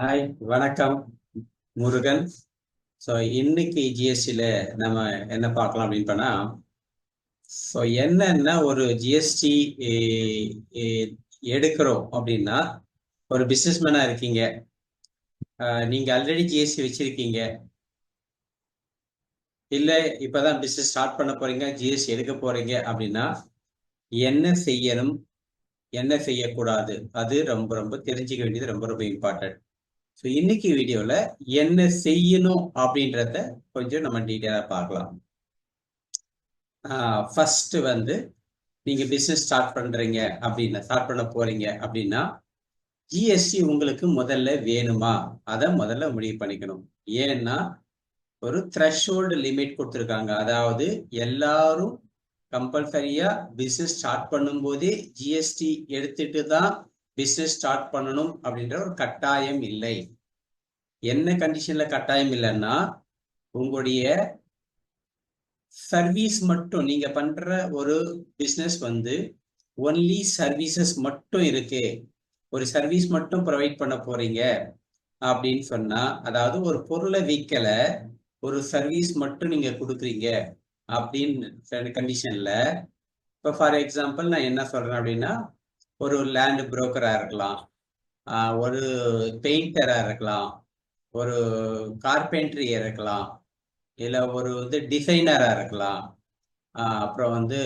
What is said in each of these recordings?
Hi வணக்கம் Murugan. So இன்னைக்கு ஜிஎஸ்டியில் நம்ம என்ன பார்க்கலாம் அப்படின்னு பண்ணா ஸோ என்னென்ன ஒரு ஜிஎஸ்டி எடுக்கிறோம் அப்படின்னா ஒரு பிஸ்னஸ்மேனாக இருக்கீங்க. நீங்கள் ஆல்ரெடி ஜிஎஸ்டி வச்சுருக்கீங்க. இல்லை இப்போ தான் பிஸ்னஸ் ஸ்டார்ட் பண்ண போகிறீங்க ஜிஎஸ்டி எடுக்க போகிறீங்க அப்படின்னா என்ன செய்யணும் என்ன செய்யக்கூடாது? அது ரொம்ப ரொம்ப தெரிஞ்சுக்க வேண்டியது ரொம்ப ரொம்ப இம்பார்ட்டன்ட் ஸோ இன்னைக்கு வீடியோவில் என்ன செய்யணும் அப்படின்றத கொஞ்சம் நம்ம டீட்டெயிலாக பார்க்கலாம். ஃபர்ஸ்ட் வந்து நீங்கள் பிஸ்னஸ் ஸ்டார்ட் பண்ணுறீங்க அப்படின்னா ஸ்டார்ட் பண்ண போகிறீங்க அப்படின்னா ஜிஎஸ்டி உங்களுக்கு முதல்ல வேணுமா? அதை முதல்ல முடிவு பண்ணிக்கணும். ஏன்னா ஒரு த்ரெஷ்ஹோல்டு லிமிட் கொடுத்துருக்காங்க. அதாவது எல்லாரும் கம்பல்சரியாக பிஸ்னஸ் ஸ்டார்ட் பண்ணும்போதே ஜிஎஸ்டி எடுத்துட்டு தான் பிஸ்னஸ் ஸ்டார்ட் பண்ணணும் அப்படின்ற ஒரு கட்டாயம் இல்லை. என்ன கண்டிஷன்ல கட்டாயம் இல்லைன்னா உங்களுடைய சர்வீஸ் மட்டும் நீங்க பண்ற ஒரு பிஸ்னஸ் வந்து ஒன்லி சர்வீசஸ் மட்டும் இருக்கு. ஒரு சர்வீஸ் மட்டும் ப்ரொவைட் பண்ண போறீங்க அப்படின்னு சொன்னா அதாவது ஒரு பொருளை விற்கல ஒரு சர்வீஸ் மட்டும் நீங்க கொடுக்குறீங்க அப்படின்னு கண்டிஷன்ல இப்போ ஃபார் எக்ஸாம்பிள் நான் என்ன சொல்றேன் அப்படின்னா ஒரு லேண்ட் புரோக்கராக இருக்கலாம். ஒரு பெயிண்டராக இருக்கலாம். ஒரு கார்பென்ட்ரியா இருக்கலாம். இல்லை ஒரு வந்து டிசைனராக இருக்கலாம். அப்புறம் வந்து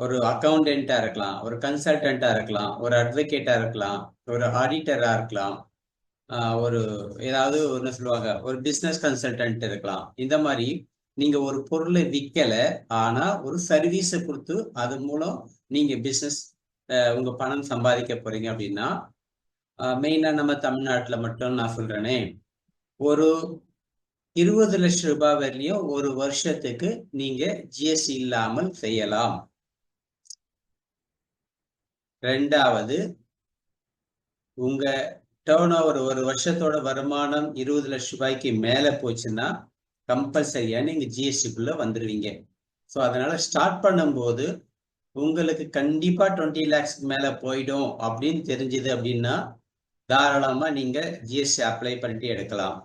ஒரு அக்கௌண்டண்ட்டாக இருக்கலாம். ஒரு கன்சல்டண்ட்டாக இருக்கலாம். ஒரு அட்வொகேட்டாக இருக்கலாம். ஒரு ஆடிட்டராக இருக்கலாம். ஒரு ஏதாவது ஒன்று சொல்லுவாங்க. ஒரு பிஸ்னஸ் கன்சல்டன்ட் இருக்கலாம். இந்த மாதிரி நீங்கள் ஒரு பொருளை விற்கல ஆனால் ஒரு சர்வீஸை கொடுத்து அது மூலம் நீங்கள் பிஸ்னஸ் உங்க பணம் சம்பாதிக்க போறீங்க அப்படின்னா மெயினா நம்ம தமிழ்நாட்டில் மட்டும் நான் சொல்றேனே. ஒரு இருபது லட்சம் ரூபாய் வரலையும் ஒரு வருஷத்துக்கு நீங்க ஜிஎஸ்டி இல்லாமல் செய்யலாம். ரெண்டாவது உங்க டேர்ன் ஓவர் ஒரு வருஷத்தோட வருமானம் இருபது லட்சம் ரூபாய்க்கு மேல போச்சுன்னா கம்பல்சரியா நீங்க ஜிஎஸ்டிக்குள்ள வந்துடுவீங்க ஸோ அதனால ஸ்டார்ட் பண்ணும்போது உங்களுக்கு கண்டிப்பா டுவெண்ட்டி லேக்ஸ்க்கு மேல போயிடும் அப்படின்னு தெரிஞ்சது அப்படின்னா தாராளமா நீங்க ஜிஎஸ்டி அப்ளை பண்ணிட்டு எடுக்கலாம்.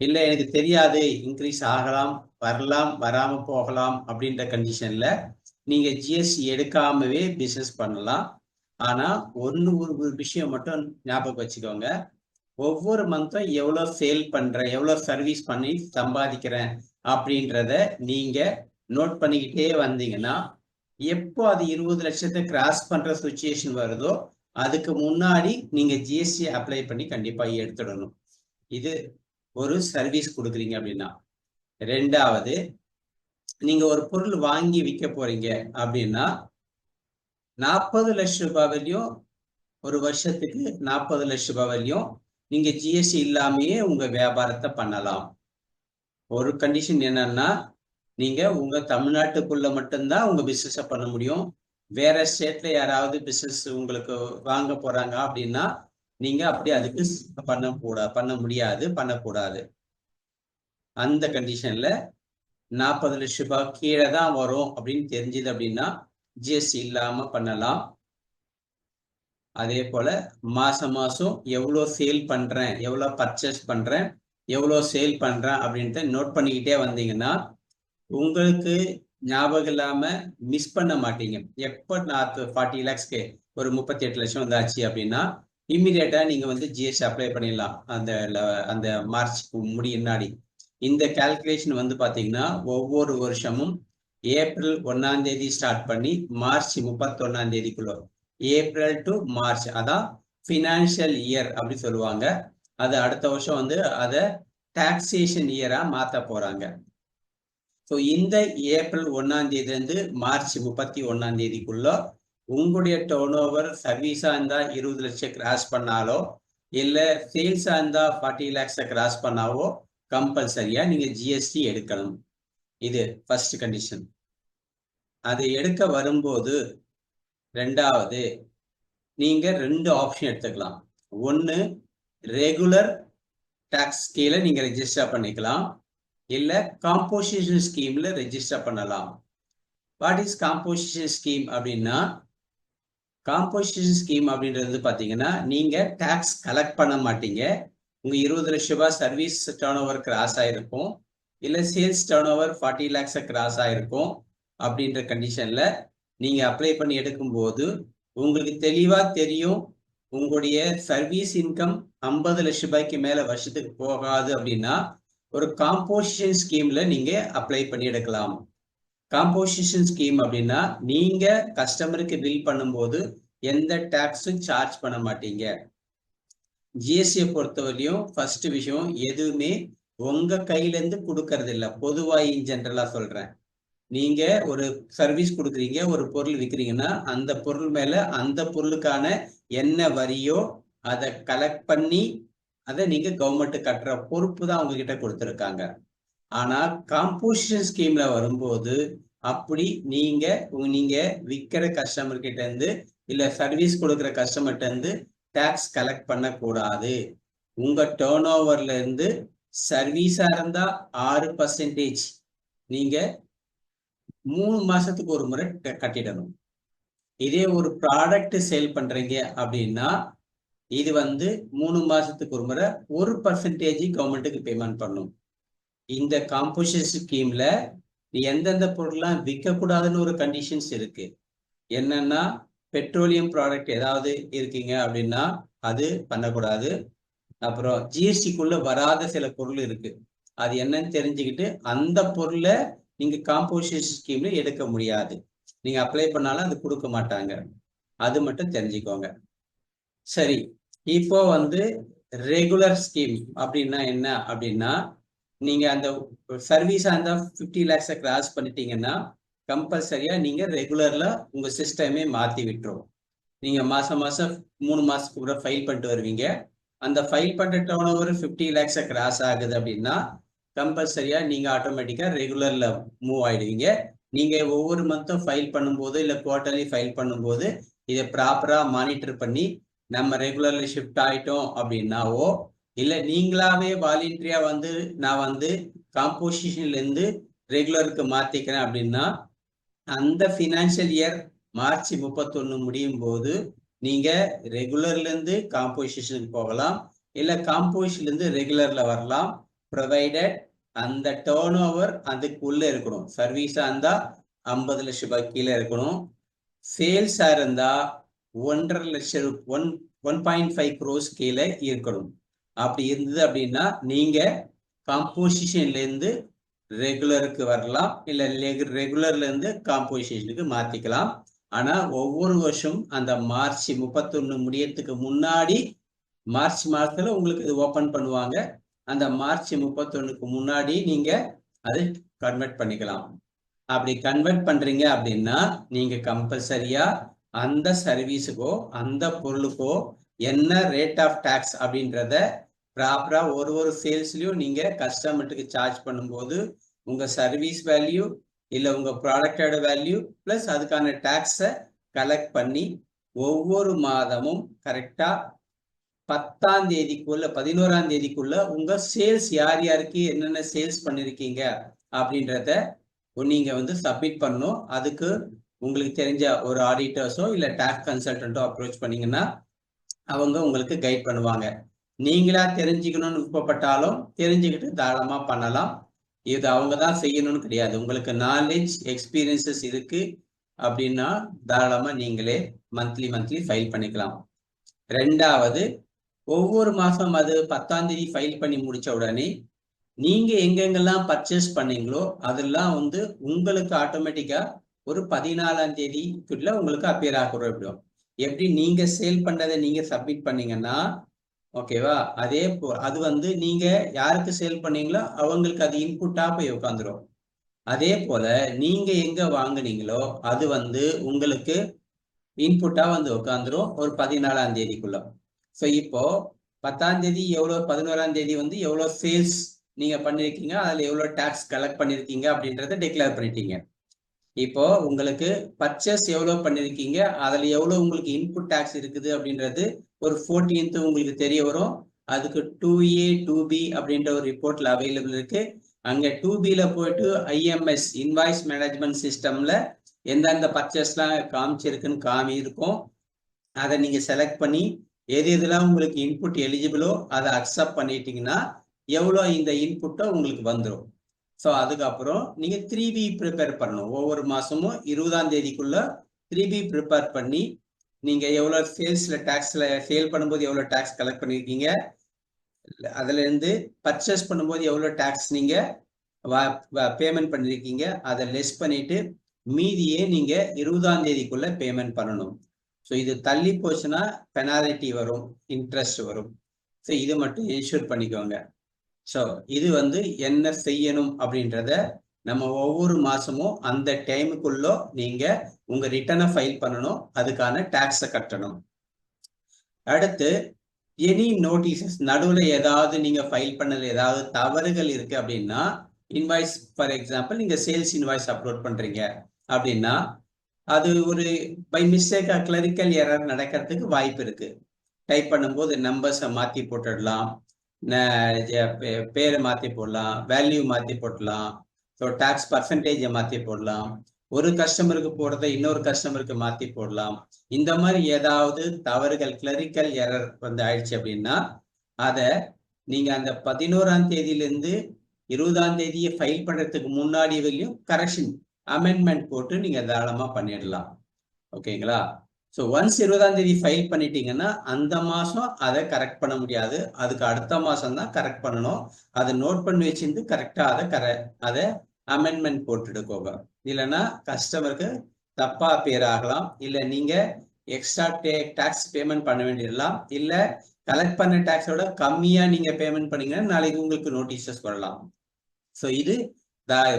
இல்லை எனக்கு தெரியாது இன்க்ரீஸ் ஆகலாம் வரலாம் வராம போகலாம் அப்படின்ற கண்டிஷன்ல நீங்க ஜிஎஸ்டி எடுக்காமவே பிசினஸ் பண்ணலாம். ஆனா ஒன்று ஒரு விஷயம் மட்டும் ஞாபகம் வச்சுக்கோங்க. ஒவ்வொரு மந்த்தும் எவ்வளோ சேல் பண்றேன் எவ்வளோ சர்வீஸ் பண்ணி சம்பாதிக்கிறேன் அப்படின்றத நீங்க நோட் பண்ணிக்கிட்டே வந்தீங்கன்னா எப்போ அது இருபது லட்சத்தை கிராஸ் பண்ற சுச்சுவேஷன் வருதோ அதுக்கு முன்னாடி நீங்க ஜிஎஸ்டி அப்ளை பண்ணி கண்டிப்பா எடுத்துடணும். இது ஒரு சர்வீஸ் கொடுக்குறீங்க அப்படின்னா. ரெண்டாவது நீங்க ஒரு பொருள் வாங்கி விற்க போறீங்க அப்படின்னா நாற்பது லட்ச ரூபாய் வரையும் ஒரு வருஷத்துக்கு நாற்பது லட்ச ரூபாய் வரையும் நீங்க ஜிஎஸ்டி இல்லாமையே உங்க வியாபாரத்தை பண்ணலாம். ஒரு கண்டிஷன் என்னன்னா நீங்க உங்க தமிழ்நாட்டுக்குள்ள மட்டும்தான் உங்க பிசினஸ பண்ண முடியும். வேற ஸ்டேட்ல யாராவது பிசினஸ் உங்களுக்கு வாங்க போறாங்க அப்படின்னா நீங்க அப்படி அதுக்கு பண்ண கூட பண்ண முடியாது பண்ணக்கூடாது. அந்த கண்டிஷன்ல நாற்பது லட்ச ரூபாய் கீழே தான் வரும் அப்படின்னு தெரிஞ்சது அப்படின்னா ஜிஎஸ்டி இல்லாம பண்ணலாம். அதே போல மாசம் மாசம் எவ்வளோ சேல் பண்றேன் எவ்வளோ பர்ச்சேஸ் பண்றேன் எவ்வளோ சேல் பண்றேன் அப்படின்ட்டு நோட் பண்ணிக்கிட்டே வந்தீங்கன்னா உங்களுக்கு ஞாபகம் இல்லாம மிஸ் பண்ண மாட்டீங்க. எப்போ நான் ஃபார்ட்டி லேக்ஸ்க்கு ஒரு முப்பத்தி எட்டு லட்சம் வந்தாச்சு அப்படின்னா இம்மிடியேட்டா நீங்க வந்து ஜிஎஸ்டி அப்ளை பண்ணிடலாம். அந்த அந்த மார்ச் முன்னாடி. இந்த கால்குலேஷன் வந்து பாத்தீங்கன்னா ஒவ்வொரு வருஷமும் ஏப்ரல் ஒன்னாம் தேதி ஸ்டார்ட் பண்ணி மார்ச் முப்பத்தி ஒன்னாம் தேதிக்குள்ள. ஏப்ரல் டு மார்ச் அதான் ஃபினான்ஷியல் இயர் அப்படி சொல்லுவாங்க. அது அடுத்த வருஷம் வந்து அதை டாக்ஸேஷன் இயரா மாத்த போறாங்க. ஸோ இந்த ஏப்ரல் ஒன்றாம் தேதியிலேருந்து மார்ச் முப்பத்தி ஒன்றாம் தேதிக்குள்ள உங்களுடைய டேர்ன் ஓவர் சர்வீஸாக இருந்தால் இருபது லட்சம் கிராஸ் பண்ணாலோ இல்லை சேல்ஸாக இருந்தால் ஃபார்ட்டி லேக்ஸை கிராஸ் பண்ணாவோ கம்பல்சரியாக நீங்கள் ஜிஎஸ்டி எடுக்கணும். இது ஃபர்ஸ்ட் கண்டிஷன் அதை எடுக்க வரும்போது ரெண்டாவது நீங்கள் ரெண்டு ஆப்ஷன் எடுத்துக்கலாம். ஒன்று ரெகுலர் டேக்ஸ் கீழே நீங்கள் ரெஜிஸ்டர் பண்ணிக்கலாம். இல்லை காம்போசிஷன் ஸ்கீம்ல ரெஜிஸ்டர் பண்ணலாம். வாட் இஸ் காம்போசிஷன் ஸ்கீம் அப்படின்னா காம்போசிஷன் ஸ்கீம் அப்படின்றது பார்த்தீங்கன்னா நீங்கள் டேக்ஸ் கலெக்ட் பண்ண மாட்டீங்க. உங்கள் இருபது லட்ச ரூபாய் சர்வீஸ் டேர்ன் ஓவர் கிராஸ் ஆகிருக்கும் இல்லை சேல்ஸ் டேர்ன் ஓவர் ஃபார்ட்டி லேக்ஸை கிராஸ் ஆகிருக்கும் அப்படின்ற கண்டிஷனில் நீங்கள் அப்ளை பண்ணி எடுக்கும்போது உங்களுக்கு தெளிவாக தெரியும் உங்களுடைய சர்வீஸ் இன்கம் ஐம்பது லட்ச ரூபாய்க்கு மேலே வருஷத்துக்கு போகாது அப்படின்னா ஒரு காம்போசிஷன் ஸ்கீம்ல நீங்க அப்ளை பண்ணி எடுக்கலாம். காம்போசிஷன் ஸ்கீம் அப்படின்னா நீங்க கஸ்டமருக்கு பில் பண்ணும்போது எந்த டாக்ஸும் சார்ஜ் பண்ண மாட்டீங்க. ஜிஎஸ்டியை பொறுத்தவரையும் ஃபர்ஸ்ட் விஷயம் எதுவுமே உங்க கையிலேருந்து கொடுக்கறது இல்லை பொதுவாக இன் ஜென்ரலா சொல்றேன். நீங்க ஒரு சர்வீஸ் கொடுக்குறீங்க ஒரு பொருள் விற்கிறீங்கன்னா அந்த பொருள் மேல அந்த பொருளுக்கான என்ன வரியோ அதை கலெக்ட் பண்ணி அதை நீங்க கவர்மெண்ட் கட்டுற பொறுப்பு தான் உங்ககிட்ட கொடுத்துருக்காங்க. ஆனா காம்போசிஷன் ஸ்கீம்ல வரும்போது அப்படி நீங்க நீங்க விற்கிற கஸ்டமர் கிட்ட இருந்து இல்ல சர்வீஸ் கொடுக்குற கஸ்டமர்கிட்ட இருந்து டாக்ஸ் கலெக்ட் பண்ணக்கூடாது. உங்க டேர்ன் ஓவர்ல இருந்து சர்வீஸா இருந்தா ஆறு பர்சன்டேஜ் நீங்க மூணு மாசத்துக்கு ஒரு முறை கட்டிடணும். இதே ஒரு ப்ராடக்ட் சேல் பண்றீங்க அப்படின்னா இது வந்து மூணு மாசத்துக்கு ஒரு முறை ஒரு பர்சன்டேஜ் கவர்மெண்ட்டுக்கு பேமெண்ட் பண்ணும். இந்த காம்போசிஷன் ஸ்கீம்ல நீ எந்தெந்த பொருள்லாம் விற்கக்கூடாதுன்னு ஒரு கண்டிஷன்ஸ் இருக்கு. என்னன்னா பெட்ரோலியம் ப்ராடக்ட் ஏதாவது இருக்கீங்க அப்படின்னா அது பண்ணக்கூடாது. அப்புறம் ஜிஎஸ்டிக்குள்ள வராத சில பொருள் இருக்கு. அது என்னன்னு தெரிஞ்சுக்கிட்டு அந்த பொருளை நீங்க காம்போசிஷன் ஸ்கீம்ல எடுக்க முடியாது. நீங்க அப்ளை பண்ணாலும் அது கொடுக்க மாட்டாங்க. அது மட்டும் தெரிஞ்சுக்கோங்க. சரி. இப்போ வந்து ரெகுலர் ஸ்கீம் அப்படின்னா என்ன அப்படின்னா நீங்க அந்த சர்வீஸ் அந்த ஃபிஃப்டி லேக்ஸை கிராஸ் பண்ணிட்டீங்கன்னா கம்பல்சரியா நீங்க ரெகுலர்ல உங்க சிஸ்டமே மாத்தி விட்டுரும். நீங்க மாசம் மாசம் மூணு மாசத்துக்கு கூட ஃபைல் பண்ணிட்டு வருவீங்க. அந்த ஃபைல் பண்ற டவுன் ஒரு ஃபிஃப்டி லேக்ஸை கிராஸ் ஆகுது அப்படின்னா கம்பல்சரியா நீங்க ஆட்டோமேட்டிக்கா ரெகுலர்ல மூவ் ஆயிடுவீங்க. நீங்க ஒவ்வொரு மந்த்தும் ஃபைல் பண்ணும்போது இல்ல குவார்டர்லி ஃபைல் பண்ணும்போது இதை ப்ராப்பரா மானிட்டர் பண்ணி நம்ம ரெகுலர்லி ஷிஃப்ட் ஆயிட்டோம் அப்படின்னாவோ இல்ல நீங்களாவே வாலண்டியா வந்து நான் வந்து காம்போசிஷன்ல இருந்து ரெகுலருக்கு மாத்திக்கிறேன் அப்படின்னா அந்த ஃபினான்ஷியல் இயர் மார்ச் முப்பத்தொன்னு முடியும் போது நீங்க ரெகுலர்ல இருந்து காம்போசிஷனுக்கு போகலாம் இல்ல காம்போசிஷன்ல இருந்து ரெகுலர்ல வரலாம் ப்ரொவைடட் அந்த டேர்ன் ஓவர் அதுக்குள்ள இருக்கணும். சர்வீஸா இருந்தா ஐம்பது லட்சம் ரூபாய் கீழே இருக்கணும். சேல்ஸா இருந்தா ஒன்றரை லட்சம் one one point five crores கீழே இருக்கணும். அப்படி இருந்தது அப்படின்னா நீங்க காம்போசிஷன்லேருந்து ரெகுலருக்கு வரலாம் இல்லை ரெகுலர்ல இருந்து காம்போசிஷனுக்கு மாத்திக்கலாம். ஆனா ஒவ்வொரு வருஷம் அந்த மார்ச் முப்பத்தொன்னு முடியறதுக்கு முன்னாடி மார்ச் மாதத்தில் உங்களுக்கு இது ஓபன் பண்ணுவாங்க. அந்த மார்ச் முப்பத்தொன்னுக்கு முன்னாடி நீங்க அதை கன்வெர்ட் பண்ணிக்கலாம். அப்படி கன்வெர்ட் பண்றீங்க அப்படின்னா நீங்க கம்பல்சரியா அந்த சர்வீஸுக்கோ அந்த பொருளுக்கோ என்ன ரேட் ஆஃப் டேக்ஸ் அப்படின்றத ப்ராப்பரா ஒரு ஒரு சேல்ஸ்லயும் நீங்க கஸ்டமருக்கு சார்ஜ் பண்ணும்போது உங்க சர்வீஸ் வேல்யூ இல்ல உங்க ப்ராடக்டோட வேல்யூ பிளஸ் அதுக்கான டேக்ஸை கலெக்ட் பண்ணி ஒவ்வொரு மாதமும் கரெக்டா பத்தாம் தேதிக்குள்ள பதினோராம் தேதிக்குள்ள உங்க சேல்ஸ் யார் யாருக்கு என்னென்ன சேல்ஸ் பண்ணிருக்கீங்க அப்படின்றத நீங்க வந்து சப்மிட் பண்ணும் அதுக்கு உங்களுக்கு தெரிஞ்ச ஒரு ஆடிட்டர்ஸோ இல்லை டேக்ஸ் கன்சல்டன்ட்டோ அப்ரோச் பண்ணீங்கன்னா அவங்க உங்களுக்கு கைட் பண்ணுவாங்க. நீங்களா தெரிஞ்சுக்கணும்னு விருப்பப்பட்டாலும் தெரிஞ்சுக்கிட்டு தாராளமாக பண்ணலாம். இது அவங்க தான் செய்யணும்னு கிடையாது. உங்களுக்கு நாலேஜ் எக்ஸ்பீரியன்சஸ் இருக்கு அப்படின்னா தாராளமாக நீங்களே மந்த்லி மந்த்லி ஃபைல் பண்ணிக்கலாம். ரெண்டாவது ஒவ்வொரு மாதம் அது பத்தாம் தேதி ஃபைல் பண்ணி முடிச்ச உடனே நீங்கள் எங்கெங்கெல்லாம் பர்ச்சேஸ் பண்ணீங்களோ அதெல்லாம் வந்து உங்களுக்கு ஆட்டோமேட்டிக்காக ஒரு பதினாலாம் தேதிக்குள்ள உங்களுக்கு அப்பியர் ஆகிடும் எப்படி நீங்க சேல் பண்ணதை நீங்க சப்மிட் பண்ணீங்கன்னா ஓகேவா அதே போ அது வந்து நீங்க யாருக்கு சேல் பண்ணீங்களோ அவங்களுக்கு அது இன்புட்டா போய் உட்காந்துரும் அதே போல நீங்க எங்க வாங்குனீங்களோ அது வந்து உங்களுக்கு இன்புட்டா வந்து உட்காந்துரும் ஒரு பதினாலாம் தேதிக்குள்ள. ஸோ இப்போ பத்தாம் தேதி எவ்வளோ பதினோராம் தேதி வந்து எவ்வளோ சேல்ஸ் நீங்க பண்ணிருக்கீங்க அதுல எவ்வளோ டாக்ஸ் கலெக்ட் பண்ணிருக்கீங்க அப்படின்றத டிக்ளேர் பண்ணிட்டீங்க. இப்போ உங்களுக்கு பர்ச்சேஸ் எவ்வளவு பண்ணிருக்கீங்க? அதுல எவ்வளவு உங்களுக்கு இன்புட் டாக்ஸ் இருக்குது அப்படின்றது ஒரு ஃபோர்டீன்த் உங்களுக்கு தெரிய வரும். அதுக்கு டூ ஏ டூ பி அப்படின்ற ஒரு ரிப்போர்ட்ல அவைலபிள் இருக்கு. அங்க டூ பில போயிட்டு ஐஎம்எஸ் இன்வாய்ஸ் மேனேஜ்மெண்ட் சிஸ்டம்ல எந்தெந்த பர்ச்சேஸ்லாம் காமிச்சிருக்குன்னு காமி இருக்கும். அதை நீங்க செலக்ட் பண்ணி எது எதுலாம் உங்களுக்கு இன்புட் எலிஜிபிளோ அதை அக்செப்ட் பண்ணிட்டீங்கன்னா எவ்வளோ இந்த இன்புட்டோ உங்களுக்கு வந்துடும் ஸோ அதுக்கப்புறம் நீங்க த்ரீ பி ப்ரிப்பேர் பண்ணணும். ஒவ்வொரு மாசமும் இருபதாம் தேதிக்குள்ள த்ரீ பி ப்ரிப்பேர் பண்ணி நீங்க எவ்வளோ சேல்ஸ்ல டேக்ஸ்ல ஃபெயில் பண்ணும்போது எவ்வளோ டேக்ஸ் கலெக்ட் பண்ணியிருக்கீங்க அதுல இருந்து பர்ச்சேஸ் பண்ணும்போது எவ்வளோ டேக்ஸ் நீங்க பேமெண்ட் பண்ணியிருக்கீங்க அதை லெஸ் பண்ணிட்டு மீதியே நீங்க இருபதாம் தேதிக்குள்ள பேமெண்ட் பண்ணணும். ஸோ இது தள்ளி போச்சுன்னா பெனாலிட்டி வரும் இன்ட்ரெஸ்ட் வரும். ஸோ இது மட்டும் இன்ஷூர் பண்ணிக்கோங்க. ஸோ இது வந்து என்ன செய்யணும் அப்படின்றத நம்ம ஒவ்வொரு மாசமும் அந்த டைமுக்குள்ள நீங்க உங்க ரிட்டர்னை ஃபைல் பண்ணணும். அதுக்கான டேக்ஸை கட்டணும். அடுத்து எனி நோட்டீசஸ் நடுவில் ஏதாவது நீங்க ஃபைல் பண்ணல ஏதாவது தவறுகள் இருக்கு அப்படின்னா இன்வாய்ஸ் ஃபார் எக்ஸாம்பிள் நீங்க சேல்ஸ் இன்வாய்ஸ் அப்லோட் பண்றீங்க அப்படின்னா அது ஒரு பை மிஸ்டேக்கா கிளரிக்கல் எரர் நடக்கிறதுக்கு வாய்ப்பு இருக்கு. டைப் பண்ணும்போது நம்பர்ஸை மாற்றி போட்டுடலாம். பேரை மாத்தி போடலாம் வேல்யூ மாத்தி போடலாம். ஸோ டேக்ஸ் பர்சன்டேஜை மாத்தி போடலாம். ஒரு கஸ்டமருக்கு போடுறத இன்னொரு கஸ்டமருக்கு மாத்தி போடலாம். இந்த மாதிரி ஏதாவது தவறுகள் கிளரிக்கல் எரர் வந்து ஆயிடுச்சு அப்படின்னா அதை நீங்க அந்த பதினோராம் தேதியிலேருந்து இருபதாம் தேதியை ஃபைல் பண்றதுக்கு முன்னாடி வரையும் கரெக்ஷன் அமெண்ட்மெண்ட் போட்டு நீங்க தாராளமா பண்ணிடலாம். ஓகேங்களா ஸோ ஒன்ஸ் இருபதாம் தேதி ஃபைல் பண்ணிட்டீங்கன்னா அந்த மாதம் அதை கரெக்ட் பண்ண முடியாது. அதுக்கு அடுத்த மாதம் தான் கரெக்ட் பண்ணணும். அதை நோட் பண்ணி வச்சிருந்து கரெக்டாக அதை கர அதை அமெண்ட்மெண்ட் போட்டுடுக்கோங்க. இல்லைன்னா கஸ்டமருக்கு தப்பாக பேர் ஆகலாம். இல்லை நீங்கள் எக்ஸ்ட்ரா டே டேக்ஸ் பேமெண்ட் பண்ண வேண்டியதெல்லாம் இல்லை கலெக்ட் பண்ண டேக்ஸோட கம்மியாக நீங்கள் பேமெண்ட் பண்ணீங்கன்னா நாளைக்கு உங்களுக்கு நோட்டீஸஸ் வரலாம். ஸோ இது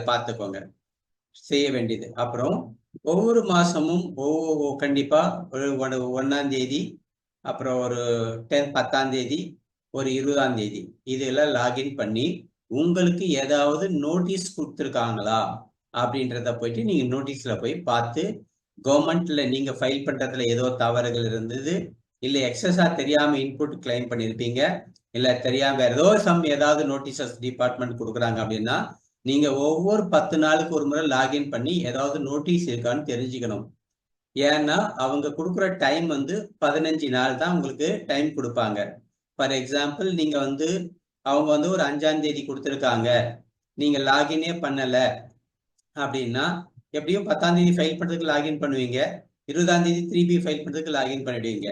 பார்த்துக்கோங்க. செய்ய வேண்டியது. அப்புறம் ஒவ்வொரு மாசமும் ஒவ்வொரு கண்டிப்பா ஒரு ஒன்னாம் தேதி அப்புறம் ஒரு டென் பத்தாம் தேதி ஒரு இருபதாம் தேதி இதெல்லாம் லாகின் பண்ணி உங்களுக்கு ஏதாவது நோட்டீஸ் கொடுத்துருக்காங்களா அப்படின்றத போயிட்டு நீங்க நோட்டீஸ்ல போய் பார்த்து கவர்மெண்ட்ல நீங்க ஃபைல் பண்றதுல ஏதோ தவறுகள் இருந்தது இல்ல எக்ஸஸா தெரியாம இன்புட் கிளைம் பண்ணிருப்பீங்க இல்ல தெரியாம வேற ஏதோ சம் ஏதாவது நோட்டீசஸ் டிபார்ட்மெண்ட் கொடுக்குறாங்க அப்படின்னா நீங்க ஒவ்வொரு பத்து நாளுக்கு ஒரு முறை லாகின் பண்ணி ஏதாவது நோட்டீஸ் இருக்கான்னு தெரிஞ்சுக்கணும். ஏன்னா அவங்க கொடுக்குற டைம் வந்து பதினஞ்சு நாள் தான் உங்களுக்கு டைம் கொடுப்பாங்க. ஃபார் எக்ஸாம்பிள் நீங்க வந்து அவங்க வந்து ஒரு அஞ்சாம் தேதி கொடுத்துருக்காங்க. நீங்க லாகினே பண்ணல அப்படின்னா எப்படியும் பத்தாம் தேதி ஃபைல் பண்ணுறதுக்கு லாகின் பண்ணுவீங்க. இருபதாம் தேதி திருப்பி ஃபைல் பண்ணுறதுக்கு லாகின் பண்ணிடுவீங்க.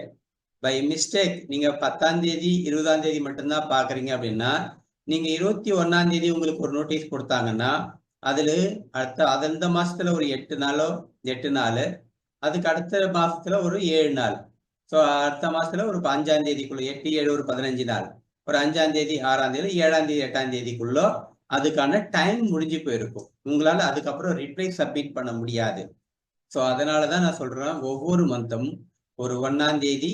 பை மிஸ்டேக் நீங்க பத்தாம் தேதி இருபதாம் தேதி மட்டும்தான் பாக்குறீங்க அப்படின்னா நீங்க இருபத்தி ஒன்னாம் தேதி உங்களுக்கு ஒரு நோட்டீஸ் கொடுத்தாங்கன்னா அதுல அடுத்த அந்த மாசத்துல? ஒரு எட்டு நாளோ? எட்டு நாள். அதுக்கு அடுத்த மாசத்துல ஒரு ஏழு நாள். ஸோ அடுத்த மாசத்துல ஒரு அஞ்சாம் தேதிக்குள்ள எட்டு ஏழு ஒரு பதினஞ்சு நாள். ஒரு அஞ்சாம் தேதி ஆறாம் தேதி ஏழாம் தேதி எட்டாம் தேதிக்குள்ள அதுக்கான டைம் முடிஞ்சு போயிருக்கும். உங்களால் அதுக்கப்புறம் ரிப்ளை சப்மிட் பண்ண முடியாது. ஸோ அதனாலதான் நான் சொல்கிறேன் ஒவ்வொரு மந்த்தும் ஒரு ஒன்றாம் தேதி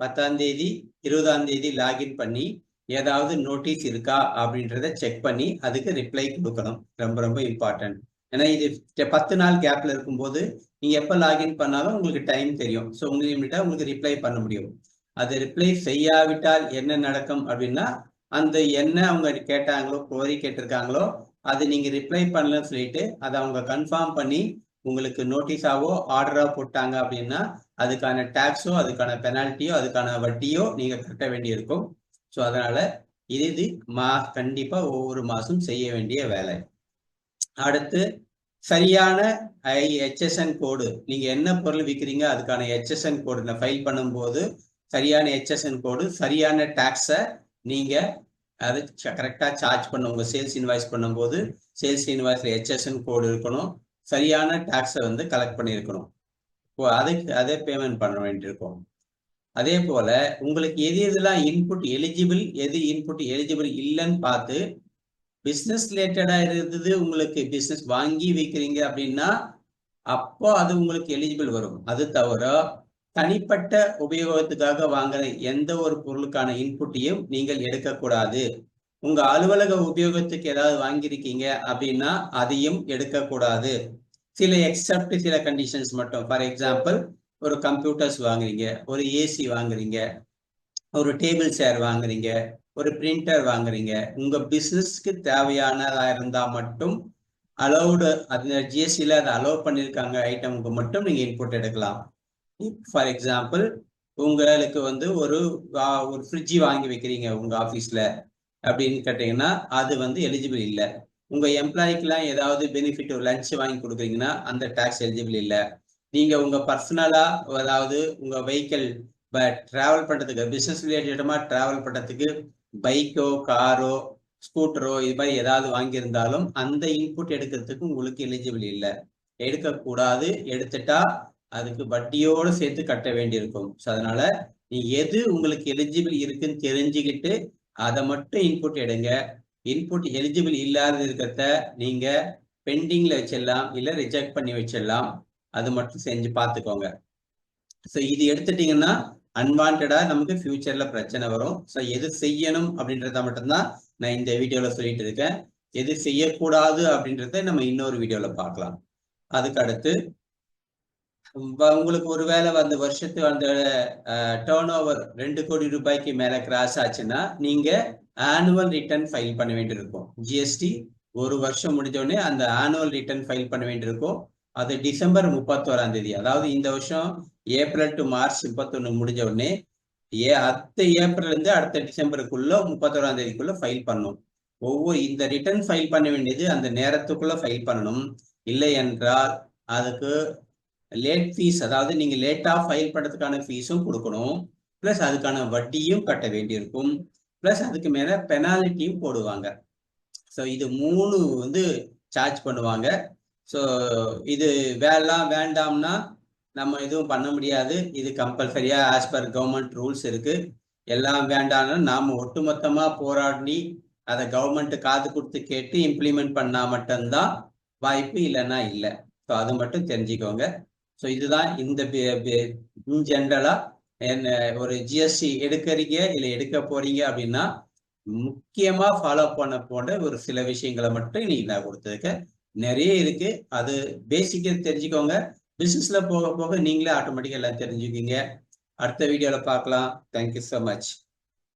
பத்தாம் தேதி இருபதாம் தேதி லாகின் பண்ணி ஏதாவது நோட்டீஸ் இருக்கா அப்படின்றத செக் பண்ணி அதுக்கு ரிப்ளை கொடுக்கணும். ரொம்ப ரொம்ப இம்பார்ட்டன்ட் ஏன்னா இது பத்து நாள் கேப்ல இருக்கும்போது நீங்க எப்ப லாகின் பண்ணாலும் உங்களுக்கு டைம் தெரியும். ஸோ உங்களுக்கு உங்களுக்கு ரிப்ளை பண்ண முடியும். அது ரிப்ளை செய்யாவிட்டால் என்ன நடக்கும் அப்படின்னா அந்த என்ன அவங்க கேட்டாங்களோ கோரி கேட்டிருக்காங்களோ அது நீங்க ரிப்ளை பண்ணலன்னு சொல்லிட்டு அதை அவங்க கன்ஃபார்ம் பண்ணி உங்களுக்கு நோட்டீஸாவோ ஆர்டரா போட்டாங்க அப்படின்னா அதுக்கான டேக்ஸோ அதுக்கான பெனால்ட்டியோ அதுக்கான வட்டியோ நீங்க கட்ட வேண்டியிருக்கும். ஸோ அதனால இது மா கண்டிப்பா ஒவ்வொரு மாசம் செய்ய வேண்டிய வேலை. அடுத்து சரியான ஐ ஹெச்எஸ்என் கோடு நீங்க என்ன பொருள் விற்கிறீங்க அதுக்கான ஹெச்எஸ்என் கோடு ஃபைல் பண்ணும்போது சரியான ஹெச்எஸ்என் கோடு சரியான டேக்ஸை நீங்க அது கரெக்டாக சார்ஜ் பண்ண உங்க சேல்ஸ் இன்வாய்ஸ் பண்ணும்போது சேல்ஸ் இன்வாய்ஸ்ல ஹெச்எஸ்என் கோடு இருக்கணும். சரியான டேக்ஸை வந்து கலெக்ட் பண்ணியிருக்கணும். அதுக்கு அதே பேமெண்ட் பண்ண வேண்டியிருக்கும். அதே போல உங்களுக்கு எது எதுலாம் இன்புட் எலிஜிபிள் எது இன்புட் எலிஜிபிள் இல்லைன்னு பார்த்து பிஸ்னஸ் ரிலேட்டடா இருந்தது உங்களுக்கு பிஸ்னஸ் வாங்கி வைக்கிறீங்க அப்படின்னா அப்போ அது உங்களுக்கு எலிஜிபிள் வரும். அது தவிர தனிப்பட்ட உபயோகத்துக்காக வாங்குற எந்த ஒரு பொருளுக்கான இன்புட்டையும் நீங்கள் எடுக்கக்கூடாது. உங்க அலுவலக உபயோகத்துக்கு ஏதாவது வாங்கியிருக்கீங்க அப்படின்னா அதையும் எடுக்கக்கூடாது. சில எக்ஸப்ட் சில கண்டிஷன்ஸ் மட்டும். ஃபார் எக்ஸாம்பிள் ஒரு கம்ப்யூட்டர்ஸ் வாங்குறீங்க ஒரு ஏசி வாங்குறீங்க ஒரு டேபிள் சேர் வாங்குறீங்க ஒரு பிரிண்டர் வாங்குறீங்க. உங்க பிசினஸ்க்கு தேவையானதா இருந்தா மட்டும் அலௌடு அது ஜிஎஸ்டியில் அதை அலோவ் பண்ணியிருக்காங்க ஐட்டமுக்கு மட்டும் நீங்கள் இன்புட் எடுக்கலாம். ஃபார் எக்ஸாம்பிள் உங்களுக்கு வந்து ஒரு ஒரு ஃப்ரிட்ஜி வாங்கி வைக்கிறீங்க உங்கள் ஆஃபீஸில் அப்படின்னு கேட்டிங்கன்னா அது வந்து எலிஜிபிள் இல்லை. உங்கள் எம்ப்ளாய்க்கெல்லாம் ஏதாவது பெனிஃபிட் லஞ்ச் வாங்கி கொடுக்குறீங்கன்னா அந்த டேக்ஸ் எலிஜிபிள் இல்லை. நீங்க உங்க பர்சனலா அதாவது உங்க வெஹிக்கிள் டிராவல் பண்றதுக்கு பிசினஸ் ரிலேட்டடமா டிராவல் பண்றதுக்கு பைக்கோ காரோ ஸ்கூட்டரோ இது மாதிரி ஏதாவது வாங்கியிருந்தாலும் அந்த இன்புட் எடுக்கிறதுக்கு உங்களுக்கு எலிஜிபிள் இல்லை. எடுக்கக்கூடாது எடுத்துட்டா அதுக்கு வட்டியோடு சேர்த்து கட்ட வேண்டியிருக்கும். ஸோ அதனால நீ எது உங்களுக்கு எலிஜிபிள் இருக்குன்னு தெரிஞ்சுக்கிட்டு அதை மட்டும் இன்புட் எடுங்க. இன்புட் எலிஜிபிள் இல்லாத இருக்கிறத நீங்க பெண்டிங்ல வச்சிடலாம் இல்லை ரிஜெக்ட் பண்ணி வச்சிடலாம். அது மட்டும் செஞ்சு பார்த்துக்கோங்க ஸோ இது எடுத்துட்டீங்கன்னா அன்வான்டா நமக்கு ஃபியூச்சர்ல பிரச்சனை வரும். ஸோ எது செய்யணும் அப்படின்றத மட்டும்தான் நான் இந்த வீடியோல சொல்லிட்டு இருக்கேன். எது செய்யக்கூடாது அப்படின்றத நம்ம இன்னொரு வீடியோல பார்க்கலாம். அதுக்கு அடுத்து உங்களுக்கு ஒருவேளை அந்த வந்து வருஷத்து அந்த டேர்ன் ஓவர் ரெண்டு கோடி ரூபாய்க்கு மேல கிராஸ் ஆச்சுன்னா நீங்க ஆனுவல் ரிட்டர்ன் ஃபைல் பண்ண வேண்டியிருக்கும். ஜிஎஸ்டி ஒரு வருஷம் முடிஞ்ச அந்த ஆனுவல் ரிட்டர்ன் ஃபைல் பண்ண வேண்டியிருக்கும். அது டிசம்பர் முப்பத்தோராம் தேதி. அதாவது இந்த வருஷம் ஏப்ரல் டு மார்ச் முப்பத்தொன்னு முடிஞ்ச உடனே ஏ அடுத்த ஏப்ரல் இருந்து அடுத்த டிசம்பருக்குள்ள முப்பத்தோராம் தேதிக்குள்ள ஃபைல் பண்ணும் ஒவ்வொரு இந்த ரிட்டர்ன் ஃபைல் பண்ண வேண்டியது அந்த நேரத்துக்குள்ள ஃபைல் பண்ணணும். இல்லை என்றால் அதுக்கு லேட் ஃபீஸ் அதாவது நீங்க லேட்டா ஃபைல் பண்ணுறதுக்கான ஃபீஸும் கொடுக்கணும். ப்ளஸ் அதுக்கான வட்டியும் கட்ட வேண்டியிருக்கும். ப்ளஸ் அதுக்கு மேல பெனாலிட்டியும் போடுவாங்க. ஸோ இது மூணு வந்து சார்ஜ் பண்ணுவாங்க. ஸோ இது வேலாம் வேண்டாம்னா நம்ம எதுவும் பண்ண முடியாது. இது கம்பல்சரியா ஆஸ் பர் கவர்மெண்ட் ரூல்ஸ் இருக்கு. எல்லாம் வேண்டாம்னா நாம ஒட்டுமொத்தமா போராடி அதை கவர்மெண்ட் காது கொடுத்து கேட்டு இம்ப்ளிமெண்ட் பண்ணா மட்டும்தான் வாய்ப்பு இல்லைன்னா இல்லை. ஸோ அது மட்டும் தெரிஞ்சுக்கோங்க. ஸோ இதுதான் இந்த ஜென்ரலா என்ன ஒரு ஜிஎஸ்டி எடுக்கிறீங்க இல்லை எடுக்க போறீங்க அப்படின்னா முக்கியமா ஃபாலோ பண்ண போன்ற ஒரு சில விஷயங்களை மட்டும் நீ நான் கொடுத்துருக்கேன் நிறைய இருக்கு. அது பேசிக்கா தெரிஞ்சுக்கோங்க. பிசினஸ்ல போக போக நீங்களே ஆட்டோமேட்டிக்கா எல்லாம் தெரிஞ்சுக்கீங்க அடுத்த வீடியோல பார்க்கலாம். Thank you so much